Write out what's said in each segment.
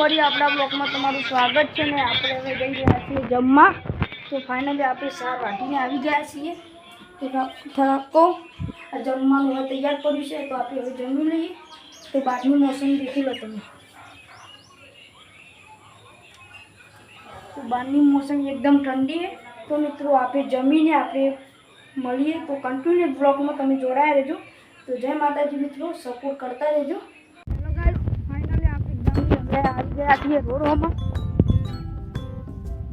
ફરી આપણા બ્લોગમાં તમારું સ્વાગત છે ને આપણે હવે જઈ રહ્યા છીએ જમવા. તો ફાઇનલી આપણે શાક વાટીને આવી ગયા છીએ. તો થોડાકો આ જમવાનું હવે તૈયાર કર્યું છે, તો આપણે હવે જમી લઈએ. તો બહારનું મોસમ દેખી લો તમે. તો બહારની મોસમ એકદમ ઠંડી છે. તો મિત્રો આપણે જમીને આપણે મળીએ. તો કન્ટિન્યુ બ્લોગમાં તમે જોડાયા રહેજો. તો જય માતાજી મિત્રો સપોર્ટ કરતા રહેજો. ફાઇનલી આપણે હવે આવી ગયા છીએ રોડમાં.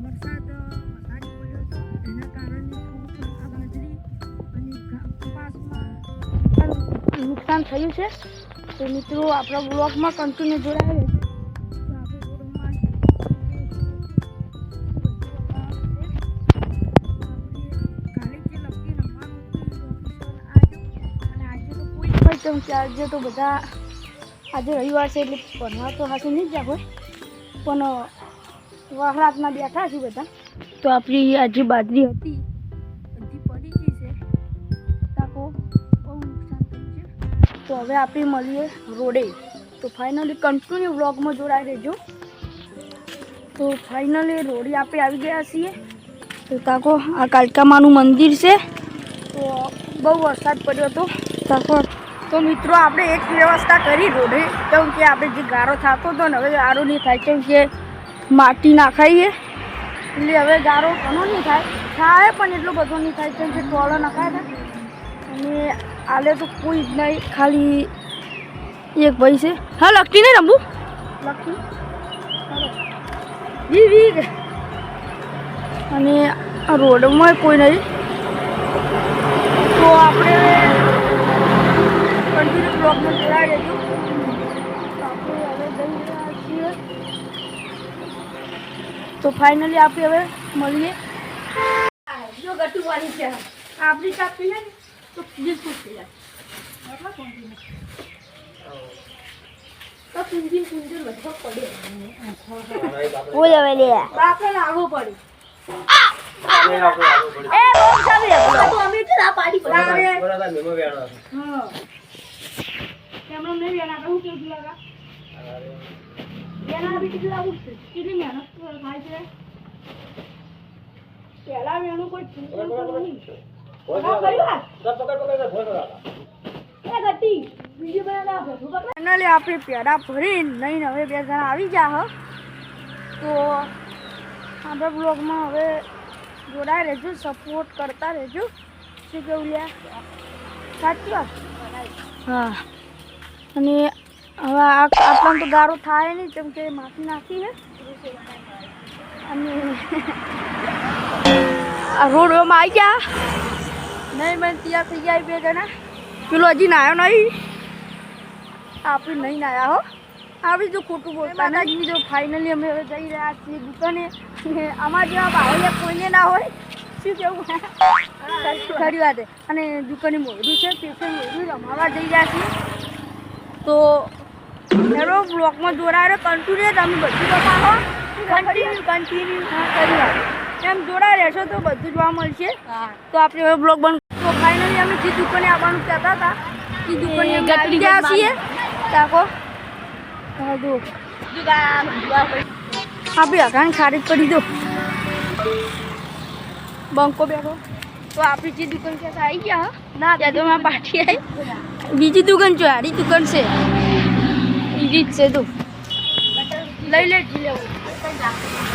વરસાદ વધારે પડ્યો હતો એના કારણે આ બાજરી અને કપાસમાં નુકસાન થયું છે. તો મિત્રો આપણા બ્લોગમાં કન્ટિન્યુ જોડાયેલ આજે તો બધા આજે રવિવાર છે એટલે ભણવા તો હાથું નહીં જ પણ વહરાતના બેઠા છું બધા. તો આપણી આજે બાજરી હતી. બધી પડી ગઈ છે. તાકો બહુ નુકસાન છે. તો હવે આપણે મળીએ રોડે. તો ફાઇનલી કન્ટિન્યુ વ્લોગમાં જોડાઈ રહેજો. તો ફાઇનલી રોડે આપણે આવી ગયા છીએ. તો તાકો આ કાલકામાનું મંદિર છે. તો બહુ વરસાદ પડ્યો હતો. તાકો તો મિત્રો, આપણે એક વ્યવસ્થા કરી રોડે. કેમ કે આપણે જે ગારો થતો હતો ને, હવે ગારો નહીં થાય. કેમ કે માટી નાખાઈએ. એટલે હવે ગારો ઘણો નહીં થાય. થાય પણ એટલો બધો નહીં થાય. કેમ કે ટોળો નખાય ને. અને આલે તો કોઈ જ નહીં. ખાલી એક ભાઈ છે. હા, લખતી નહીં રમવું? લખતી વી વી અને રોડમાં કોઈ નહીં. તો આપણે કન્ટિન્યુ બ્લોગમાં જોડાઈ રહેજો આપણે હવે જઈ રહ્યા છીએ તો ફાઇનલી આપણે હવે મળીએ. જો ગટુ વાળી છે આપણી કાપી ને તો બિલકુલ થઈ જાય તો કુંજી કુંજી બધો પડે. બોલ હવે લે આપણે લાગવું પડે. એ બહુ સારી તો અમે તો આ પાડી પડે બરાબર હા. એમનો નહીં વેના કહું કે કેટલા કા? વેના બી કેટલા ઉઠશે? કેટલી મહેનત થાય છે? પહેલા વેનું કોઈ ચિંતન કરવું નહીં. આપણે પેડા ભરી લઈને હવે બે જણા આવી જા હ. તો આપણે બ્લોગમાં હવે જોડાઈ રહેજો સપોર્ટ કરતા રહેજો. શું કેવું લ્યા? સાચી વાત? હા. અને હવે આ આપણને તો ગારો થાય નહીં કેમ કે માટી નાખી છે. અને આ રોડમાં આવી ગયા. નહીં મેં તૈયાર થઈ ગયા બે જણા. પેલો હજી નાયો નહીં. આપણે નહીં નાયા હો. આવી જો ખોટું બોલતા નહીં. જો ફાઇનલી અમે હવે જઈ રહ્યા છીએ દુકાને. આમાં જેવા બાવળિયા કોઈને ના હોય. શું કેવું? ખરી વાત છે. અને દુકાને મોડું છે પેશન મોડું રમાવા જઈ રહ્યા છીએ. તો હેરો બ્લોકમાં જોડાયેલો કન્ટિન્યુ તમે બધું બતાવો કન્ટિન્યુ કન્ટિન્યુ કરી એમ જોડાઈ રહેશો તો બધું જોવા મળશે. તો આપણે હવે બ્લોગ બંધ તો ફાઇનલી અમે જે દુકાને આવવાનું કહેતા હતા એ દુકાને આવી ગયા છીએ. તાકો. હા દો આપી અઘાણ ખારીજ કરી દો બંકો બેઠો. તો આપણી જે દુકાન છે આવી ગયા હો? ના ત્યાં તો પાટી આવી બીજી દુકાન જો આરી દુકાન છે. બીજી જ છે તું. લઈ લે જી. લેવું